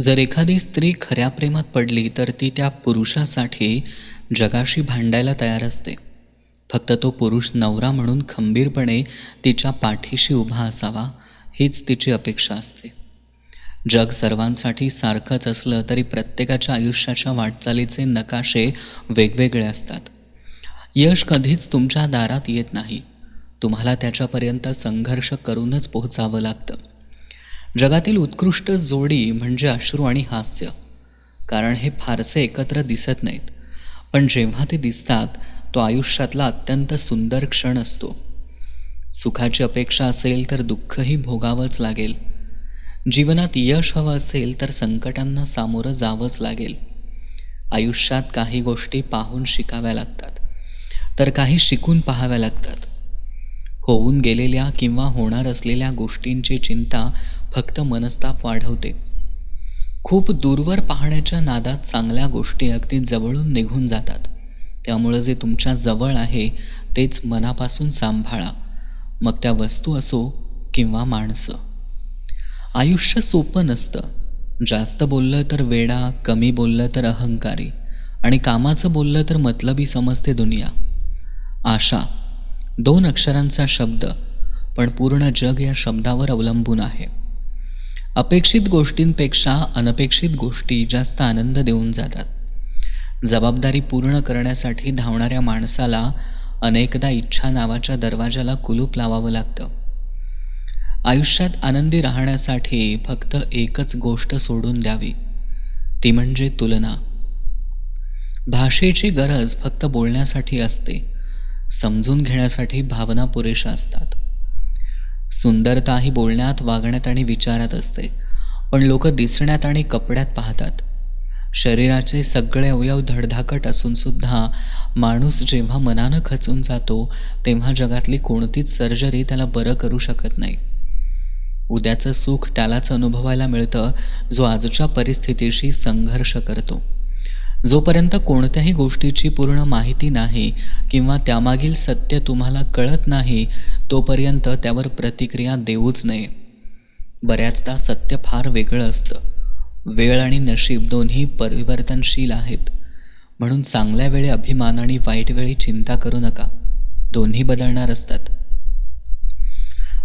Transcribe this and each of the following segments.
जर एखादी स्त्री खऱ्या प्रेमात पडली तर ती त्या पुरुषासाठी जगाशी भांडायला तयार असते. फक्त तो पुरुष नवरा म्हणून खंबीरपणे तिच्या पाठीशी उभा असावा हीच तिची अपेक्षा असते. जग सर्वांसाठी सारखंच असलं तरी प्रत्येकाच्या आयुष्याच्या वाटचालीचे नकाशे वेगवेगळे असतात. यश कधीच तुमच्या दारात येत नाही. तुम्हाला त्याच्यापर्यंत संघर्ष करूनच पोहोचावं लागतं. जगातील उत्कृष्ट जोडी म्हणजे अश्रू आणि हास्य. कारण हे फारसे एकत्र दिसत नाहीत. पण जेव्हा ते दिसतात तो आयुष्यातला अत्यंत सुंदर क्षण असतो. सुखाची अपेक्षा असेल तर दुःखही भोगावंच लागेल. जीवनात यश हवं असेल तर संकटांना सामोरं जावंच लागेल. आयुष्यात काही गोष्टी पाहून शिकाव्या लागतात. तर काही शिकून पाहाव्या लागतात. होऊन गेलेल्या किंवा होणार असलेल्या गोष्टींची चिंता फक्त मनस्ताप वाढवते. खूप दूरवर पाहण्याच्या नादात चांगल्या गोष्टी अगदी जवळून निघून जातात. त्यामुळं जे तुमच्या जवळ आहे तेच मनापासून सांभाळा. मग त्या वस्तू असो किंवा माणसं. आयुष्य सोपं नसतं. जास्त बोललं तर वेडा कमी बोललं तर अहंकारी आणि कामाचं बोललं तर मतलबी समजते दुनिया. आशा दोन अक्षरांचा शब्द पण पूर्ण जग या शब्दावर अवलंबून आहे. अपेक्षित गोष्टींपेक्षा अनपेक्षित गोष्टी जास्त आनंद देऊन जातात. जबाबदारी पूर्ण करण्यासाठी धावणाऱ्या माणसाला अनेकदा इच्छा नावाच्या दरवाजाला कुलूप लावावं लागतं. आयुष्यात आनंदी राहण्यासाठी फक्त एकच गोष्ट सोडून द्यावी ती म्हणजे तुलना. भाषेची गरज फक्त बोलण्यासाठी असते समजून घेण्यासाठी भावना पुरेशा असतात. सुंदरता ही बोलण्यात वागण्यात आणि विचारात असते. पण लोक दिसण्यात आणि कपड्यात पाहतात. शरीराचे सगळे अवयव धडधाकट असूनसुद्धा माणूस जेव्हा मनानं खचून जातो तेव्हा जगातली कोणतीच सर्जरी त्याला बरं करू शकत नाही. उद्याचं सुख त्यालाच अनुभवायला मिळतं जो आजच्या परिस्थितीशी संघर्ष करतो. जोपर्यंत कोणत्याही गोष्टीची पूर्ण माहिती नाही किंवा त्यामागील सत्य तुम्हाला कळत नाही तोपर्यंत त्यावर प्रतिक्रिया देऊच नये. बऱ्याचदा सत्य फार वेगळं असतं. वेळ आणि नशीब दोन्ही परिवर्तनशील आहेत. म्हणून चांगल्या वेळी अभिमान आणि वाईट वेळी चिंता करू नका. दोन्ही बदलणार असतात.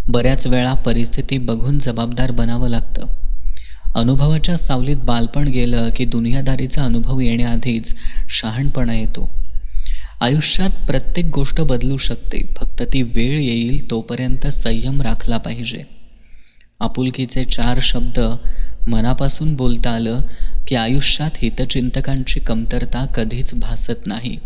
बऱ्याच वेळा परिस्थिती बघून जबाबदार बनावं लागतं. अनुभवाच्या सावलीत बालपण गेलं की दुनियादारीचा अनुभव येण्याआधीच शहाणपणा येतो. आयुष्यात प्रत्येक गोष्ट बदलू शकते. फक्त ती वेळ येईल तोपर्यंत संयम राखला पाहिजे. आपुलकीचे चार शब्द मनापासून बोलता आलं की आयुष्यात हितचिंतकांची कमतरता कधीच भासत नाही.